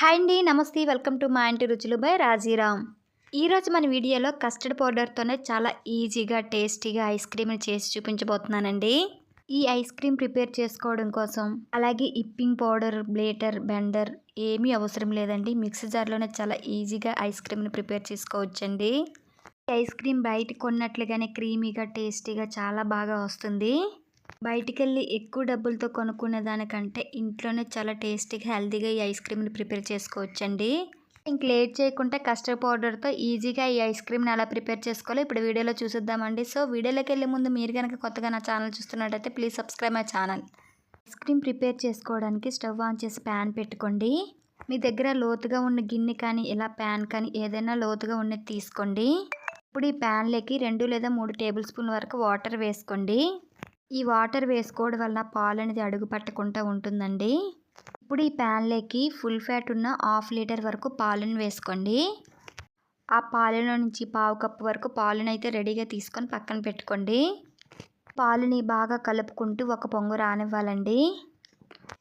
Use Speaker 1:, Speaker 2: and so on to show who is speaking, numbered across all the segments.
Speaker 1: Hi అండి నమస్తే welcome to మా ఇంటి రుచులు బై రాజీరామ్. ఈరోజు మన వీడియోలో కస్టర్డ్ పౌడర్తోనే చాలా ఈజీగా టేస్టీగా ఐస్ క్రీమ్ని చేసి చూపించబోతున్నానండి. ఈ ఐస్ క్రీమ్ ప్రిపేర్ చేసుకోవడం కోసం అలాగే ఇప్పింగ్ పౌడర్ బ్లేటర్ బెండర్ ఏమీ అవసరం లేదండి. మిక్సీ జార్లోనే చాలా ఈజీగా ఐస్ క్రీమ్ని ప్రిపేర్ చేసుకోవచ్చండి. ఈ ఐస్ క్రీమ్ బయట కొన్నట్లుగానే క్రీమీగా టేస్టీగా చాలా బాగా వస్తుంది. బయటికి వెళ్ళి ఎక్కువ డబ్బులతో కొనుక్కునే దానికంటే ఇంట్లోనే చాలా టేస్టీగా హెల్తీగా ఈ ఐస్ క్రీమ్ని ప్రిపేర్ చేసుకోవచ్చండి. ఇంక లేట్ చేయకుండా కస్టర్డ్ పౌడర్తో ఈజీగా ఈ ఐస్ క్రీమ్ని ఎలా ప్రిపేర్ చేసుకోవాలో ఇప్పుడు వీడియోలో చూసిద్దామండి. సో వీడియోలోకి వెళ్ళే ముందు మీరు కనుక కొత్తగా నా ఛానల్ చూస్తున్నట్టయితే please subscribe my channel. Ice cream prepare చేసుకోవడానికి స్టవ్ ఆన్ చేసి ప్యాన్ పెట్టుకోండి. మీ దగ్గర లోతుగా ఉన్న గిన్నె కానీ ఇలా ప్యాన్ కానీ ఏదైనా లోతుగా ఉన్నది తీసుకోండి. ఇప్పుడు ఈ ప్యాన్లోకి రెండు లేదా మూడు టేబుల్ స్పూన్ వరకు వాటర్ వేసుకోండి. ఈ వాటర్ వేసుకోవడం వల్ల పాలు అనేది అడుగు పట్టకుండా ఉంటుందండి. ఇప్పుడు ఈ ప్యాన్లోకి ఫుల్ ఫ్యాట్ ఉన్న హాఫ్ లీటర్ వరకు పాలను వేసుకోండి. ఆ పాలలో నుంచి పావు కప్పు వరకు పాలను అయితే రెడీగా తీసుకొని పక్కన పెట్టుకోండి. పాలని బాగా కలుపుకుంటూ ఒక పొంగు రానివ్వాలండి.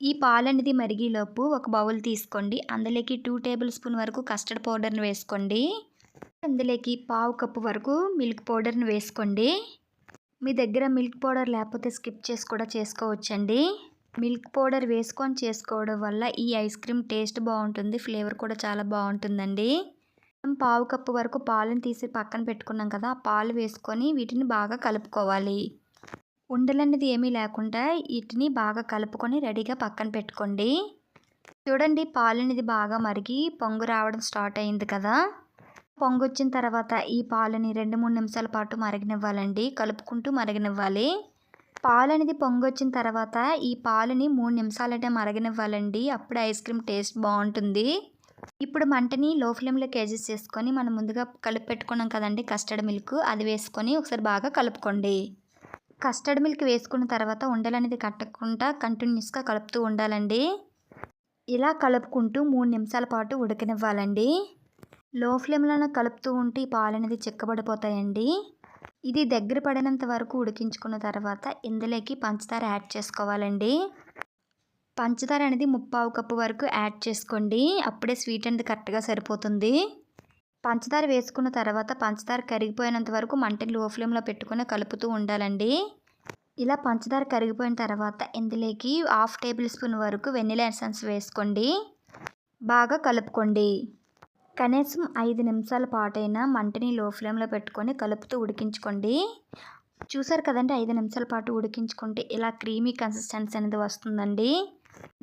Speaker 1: ఈ పాలనేది మరిగిలోపు మరిగేలోపు ఒక బౌల్ తీసుకోండి. అందులోకి టూ టేబుల్ స్పూన్ వరకు కస్టర్డ్ పౌడర్ని వేసుకోండి. అందులోకి పావు కప్పు వరకు మిల్క్ పౌడర్ని వేసుకోండి. మీ దగ్గర మిల్క్ పౌడర్ లేకపోతే స్కిప్ చేసి కూడా చేసుకోవచ్చండి. మిల్క్ పౌడర్ వేసుకొని చేసుకోవడం వల్ల ఈ ఐస్ క్రీమ్ టేస్ట్ బాగుంటుంది ఫ్లేవర్ కూడా చాలా బాగుంటుందండి. మనం పావు కప్పు వరకు పాలను తీసి పక్కన పెట్టుకున్నాం కదా పాలు వేసుకొని వీటిని బాగా కలుపుకోవాలి. ఉండలనేది ఏమీ లేకుండా వీటిని బాగా కలుపుకొని రెడీగా పక్కన పెట్టుకోండి. చూడండి పాలు అనేది బాగా మరిగి పొంగు రావడం స్టార్ట్ అయింది కదా. పొంగొచ్చిన తర్వాత ఈ పాలని రెండు మూడు నిమిషాల పాటు మరగనివ్వాలండి. కలుపుకుంటూ మరగనివ్వాలి. పాలు అనేది పొంగొచ్చిన తర్వాత ఈ పాలని మూడు నిమిషాలంటే మరగనివ్వాలండి. అప్పుడు ఐస్ క్రీమ్ టేస్ట్ బాగుంటుంది. ఇప్పుడు మంటని లో ఫ్లేమ్లోకి అడ్జస్ట్ చేసుకొని మనం ముందుగా కలిపి పెట్టుకున్నాం కదండి కస్టర్డ్ మిల్క్. అది వేసుకొని ఒకసారి బాగా కలుపుకోండి. కస్టర్డ్ మిల్క్ వేసుకున్న తర్వాత ఉండలు అనేది కట్టకుండా కంటిన్యూస్గా కలుపుతూ ఉండాలండి. ఇలా కలుపుకుంటూ మూడు నిమిషాల పాటు ఉడకనివ్వాలండి. లో ఫ్లేమ్లో కలుపుతూ ఉంటే ఈ పాలు అనేది చిక్కబడిపోతాయండి. ఇది దగ్గర పడినంత వరకు ఉడికించుకున్న తర్వాత ఇందులోకి పంచదార యాడ్ చేసుకోవాలండి. పంచదార అనేది ముప్పావు కప్పు వరకు యాడ్ చేసుకోండి. అప్పుడే స్వీట్ అనేది కరెక్ట్గా సరిపోతుంది. పంచదార వేసుకున్న తర్వాత పంచదార కరిగిపోయినంత వరకు మంటని లో ఫ్లేమ్లో పెట్టుకుని కలుపుతూ ఉండాలండి. ఇలా పంచదార కరిగిపోయిన తర్వాత ఇందులోకి హాఫ్ టేబుల్ స్పూన్ వరకు వెనిలా ఎసెన్స్ వేసుకోండి. బాగా కలుపుకోండి. కనీసం ఐదు నిమిషాల పాటైనా మంటని లో ఫ్లేమ్లో పెట్టుకొని కలుపుతూ ఉడికించుకోండి. చూసారు కదండి ఐదు నిమిషాల పాటు ఉడికించుకుంటే ఇలా క్రీమీ కన్సిస్టెన్సీ అనేది వస్తుందండి.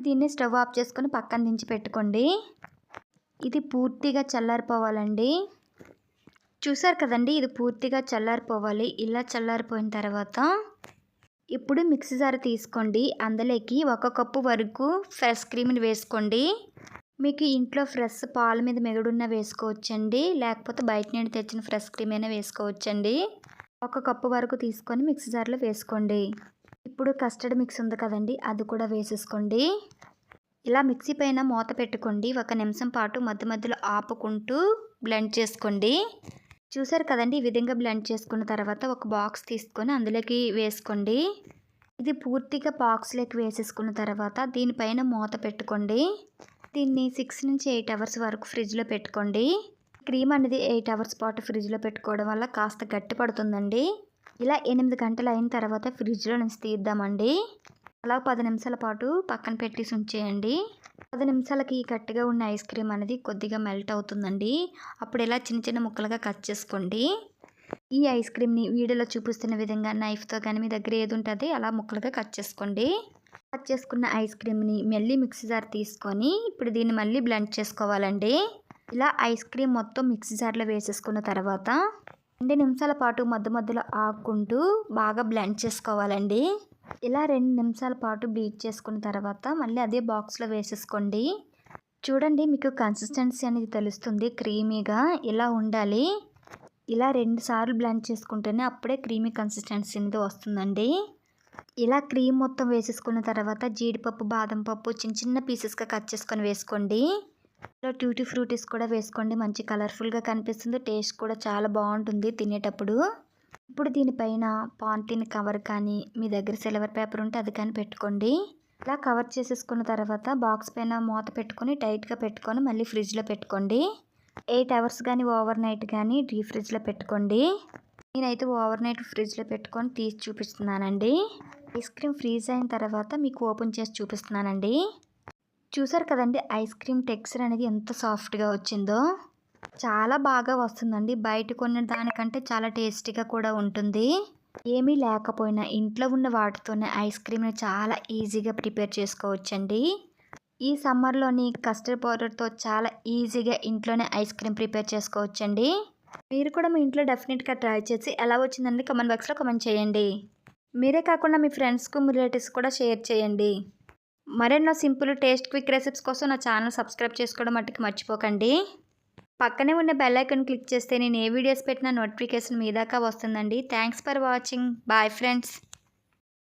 Speaker 1: దీన్ని స్టవ్ ఆఫ్ చేసుకొని పక్కన దించి పెట్టుకోండి. ఇది పూర్తిగా చల్లారిపోవాలండి. చూసారు కదండి ఇది పూర్తిగా చల్లారిపోవాలి. ఇలా చల్లారిపోయిన తర్వాత ఇప్పుడు మిక్సీ జార్ తీసుకోండి. అందులోకి ఒక కప్పు వరకు ఫ్రెష్ క్రీమ్ని వేసుకోండి. మీకు ఇంట్లో ఫ్రెష్ పాల మీద మెగుడున్న వేసుకోవచ్చండి. లేకపోతే బయట నుండి తెచ్చిన ఫ్రెష్ క్రీమ్ అయినా వేసుకోవచ్చండి. ఒక కప్పు వరకు తీసుకొని మిక్సీ జార్లో వేసుకోండి. ఇప్పుడు కస్టర్డ్ మిక్స్ ఉంది కదండి అది కూడా వేసేసుకోండి. ఇలా మిక్సీ పైన మూత పెట్టుకోండి. ఒక నిమిషం పాటు మధ్య మధ్యలో ఆపుకుంటూ బ్లెండ్ చేసుకోండి. చూసారు కదండి ఈ విధంగా బ్లెండ్ చేసుకున్న తర్వాత ఒక బాక్స్ తీసుకొని అందులోకి వేసుకోండి. ఇది పూర్తిగా బాక్స్లోకి వేసేసుకున్న తర్వాత దీనిపైన మూత పెట్టుకోండి. దీన్ని సిక్స్ నుంచి ఎయిట్ అవర్స్ వరకు ఫ్రిడ్జ్లో పెట్టుకోండి. క్రీమ్ అనేది ఎయిట్ అవర్స్ పాటు ఫ్రిడ్జ్లో పెట్టుకోవడం వల్ల కాస్త గట్టి పడుతుందండి. ఇలా ఎనిమిది గంటలు అయిన తర్వాత ఫ్రిడ్జ్లో నుంచి తీద్దామండి. అలా పది నిమిషాల పాటు పక్కన పెట్టేసి ఉంచేయండి. పది నిమిషాలకి గట్టిగా ఉన్న ఐస్ క్రీమ్ అనేది కొద్దిగా మెల్ట్ అవుతుందండి. అప్పుడు ఇలా చిన్న చిన్న ముక్కలుగా కట్ చేసుకోండి. ఈ ఐస్ క్రీమ్ని వీడియోలో చూపిస్తున్న విధంగా నైఫ్తో కానీ మీ దగ్గర ఏది ఉంటుంది అలా ముక్కలుగా కట్ చేసుకోండి. కట్ చేసుకున్న ఐస్ క్రీమ్ని మళ్ళీ మిక్సీ జార్ తీసుకొని ఇప్పుడు దీన్ని మళ్ళీ బ్లెండ్ చేసుకోవాలండి. ఇలా ఐస్ క్రీమ్ మొత్తం మిక్సీ జార్లో వేసేసుకున్న తర్వాత రెండు నిమిషాల పాటు మధ్య మధ్యలో ఆకుంటూ బాగా బ్లెండ్ చేసుకోవాలండి. ఇలా రెండు నిమిషాల పాటు బీట్ చేసుకున్న తర్వాత మళ్ళీ అదే బాక్స్లో వేసేసుకోండి. చూడండి మీకు కన్సిస్టెన్సీ అనేది తెలుస్తుంది క్రీమీగా ఇలా ఉండాలి. ఇలా రెండు సార్లు బ్లెండ్ చేసుకుంటేనే అప్పుడే క్రీమీ కన్సిస్టెన్సీ అనేది వస్తుందండి. ఇలా క్రీమ్ మొత్తం వేసేసుకున్న తర్వాత జీడిపప్పు బాదం పప్పు చిన్న చిన్న పీసెస్గా కట్ చేసుకొని వేసుకోండి. ఇలా ట్యూటీ ఫ్రూటీస్ కూడా వేసుకోండి. మంచి కలర్ఫుల్గా కనిపిస్తుంది. టేస్ట్ కూడా చాలా బాగుంటుంది తినేటప్పుడు. ఇప్పుడు దీనిపైన పాంటిన్ కవర్ కానీ మీ దగ్గర సిల్వర్ పేపర్ ఉంటే అది కానీ పెట్టుకోండి. ఇలా కవర్ చేసేసుకున్న తర్వాత బాక్స్ పైన మూత పెట్టుకొని టైట్గా పెట్టుకొని మళ్ళీ ఫ్రిడ్జ్లో పెట్టుకోండి. ఎయిట్ అవర్స్ కానీ ఓవర్ నైట్ కానీ డీ ఫ్రిడ్జ్లో పెట్టుకోండి. నేనైతే ఓవర్ నైట్ ఫ్రిడ్జ్లో పెట్టుకొని తీసి చూపిస్తున్నానండి. ఐస్ క్రీమ్ ఫ్రీజ్ అయిన తర్వాత మీకు ఓపెన్ చేసి చూపిస్తున్నానండి. చూసారు కదండి ఐస్ క్రీమ్ టెక్స్చర్ అనేది ఎంత సాఫ్ట్గా వచ్చిందో. చాలా బాగా వస్తుందండి. బయట కొన్న దానికంటే చాలా టేస్టీగా కూడా ఉంటుంది. ఏమీ లేకపోయినా ఇంట్లో ఉన్న వాటితోనే ఐస్ క్రీమ్ని చాలా ఈజీగా ప్రిపేర్ చేసుకోవచ్చండి. ఈ సమ్మర్లోని కస్టర్డ్ పౌడర్తో చాలా ఈజీగా ఇంట్లోనే ఐస్ క్రీమ్ ప్రిపేర్ చేసుకోవచ్చండి. మీరు కూడా మీ ఇంట్లో డెఫినెట్గా ట్రై చేసి ఎలా వచ్చిందండి కమెంట్ బాక్స్లో కమెంట్ చేయండి. మీరే కాకుండా మీ ఫ్రెండ్స్కు మీ రిలేటివ్స్ కూడా షేర్ చేయండి. మరెన్నో సింపుల్ టేస్ట్ క్విక్ రెసిపీస్ కోసం నా ఛానల్ సబ్స్క్రైబ్ చేసుకోవడం మట్టుకు మర్చిపోకండి. పక్కనే ఉన్న బెల్ క్లిక్ చేస్తే నేను ఏ వీడియోస్ పెట్టినా నోటిఫికేషన్ మీ దాకా వస్తుందండి. Thanks for watching. Bye friends.